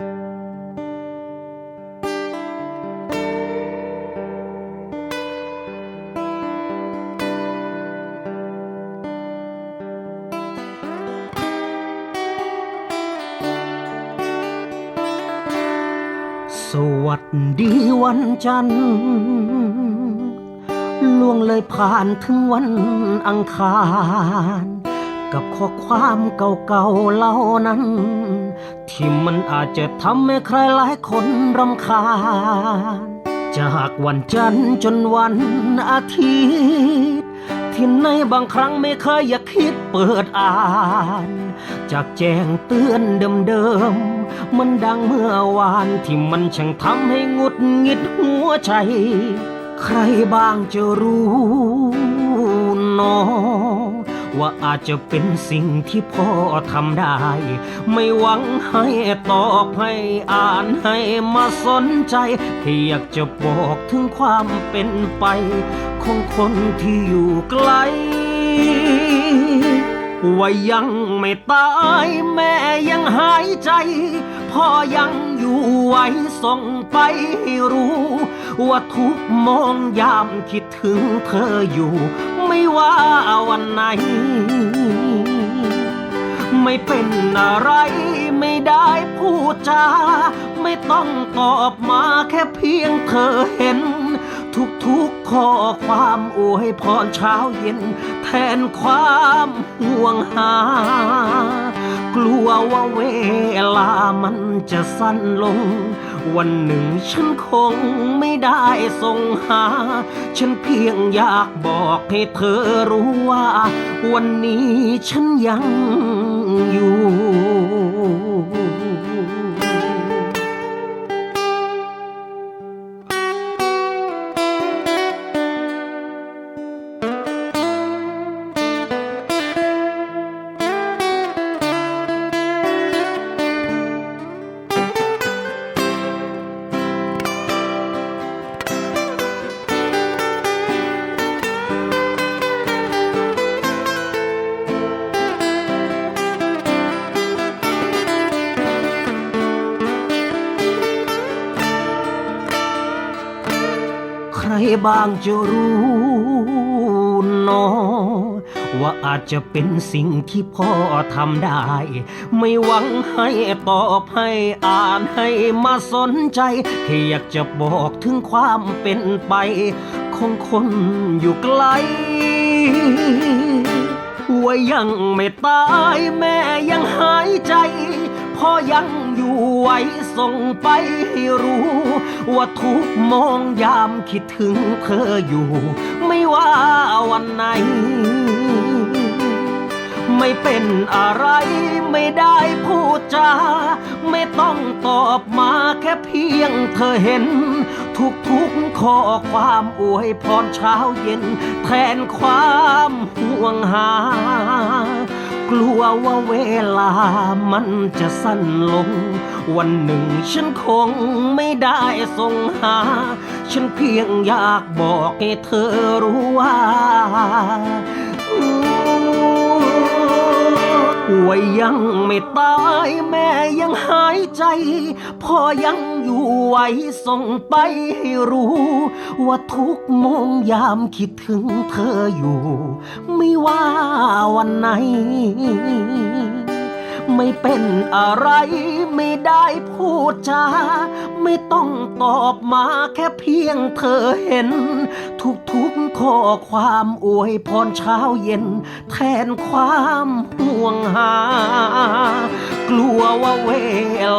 สวัสดีวันจันทร์ล่วงเลยผ่านถึงวันอังคาร กับข้อความเก่าๆเหล่านั้น ที่มันอาจจะทำให้ใครหลายคนรำคาญ จากวันจันทร์จนวันอาทิตย์ที่ในบางครั้งไม่เคยอยากคิดเปิดอ่าน จากแจ้งเตือนเดิมๆมันดังเมื่อวานที่มันช่างทำให้งุดหงิดหัวใจ ใครบ้างจะรู้นอ ว่าอาจจะเป็นสิ่งที่พ่อทำได้ ไม่หวังให้ตอบให้อ่านให้มาสนใจ แค่อยากจะบอกถึงความเป็นไป ของคนที่อยู่ไกลว่ายังไม่ตายแม่ยังหายใจพ่อยังอยู่ไว้ส่งไปให้รู้ ว่าทุกมองยามคิดถึงเธออยู่ ไม่ว่า วันไหน ไม่เป็นอะไรไม่ได้พูดจาไม่ต้องตอบมาแค่เพียงเธอเห็น ทุกๆข้อความอวยพรเช้าเย็น แทนความห่วงหา กลัวว่าเวลามันจะสั้นลง วันหนึ่งฉันคงไม่ได้ส่งหา ฉันเพียงอยากบอกให้เธอรู้ว่า วันนี้ฉันยังอยู่ ใครบ้างจะรู้นอว่าอาจจะเป็นสิ่งที่พ่อทำได้ ไม่หวังให้ตอบให้อ่านให้มาสนใจแค่อยากจะบอกถึงความเป็นไป ของคนอยู่ไกลว่ายังไม่ตายแม่ยังหายใจ พ่อยังอยู่ไว้ส่งไปให้รู้ ว่าทุกมองยามคิดถึงเธออยู่ ไม่ว่าวันไหน ไม่เป็นอะไรไม่ได้พูดจาไม่ต้องตอบมาแค่เพียงเธอเห็น ทุกๆข้อความอวยพรเช้าเย็น แทนความห่วงหา กลัวว่าเวลามันจะสั้นลง วันหนึ่งฉันคงไม่ได้ส่งหา ฉันเพียงอยากบอกให้เธอรู้ว่า ว่ายังไม่ตายแม่ยังหายใจ พ่อยังอยู่ไว้ส่งไปให้รู้ ว่าทุกโมงยามคิดถึงเธออยู่ ไม่ว่าวันไหน ไม่เป็นอะไร ไม่ได้พูดจาไม่ต้องตอบมาแค่เพียงเธอเห็น ทุกๆข้อความอวยพรเช้าเย็น แทนความห่วงหา กลัวว่าเว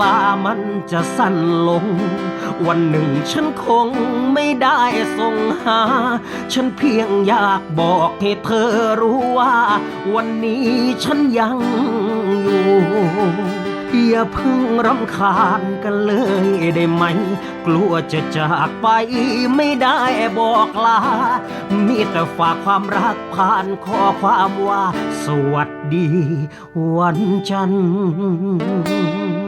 ลามันจะสั้นลง วันหนึ่งฉันคงไม่ได้ส่งหา ฉันเพียงอยากบอกให้เธอรู้ว่า วันนี้ฉันยังอยู่อย่าเพิ่งรำคาญกันเลยได้ไหม กลัวจะจากไปไม่ได้บอกลา มีแต่ฝากความรักผ่านข้อความว่า สวัสดีวันจันทร์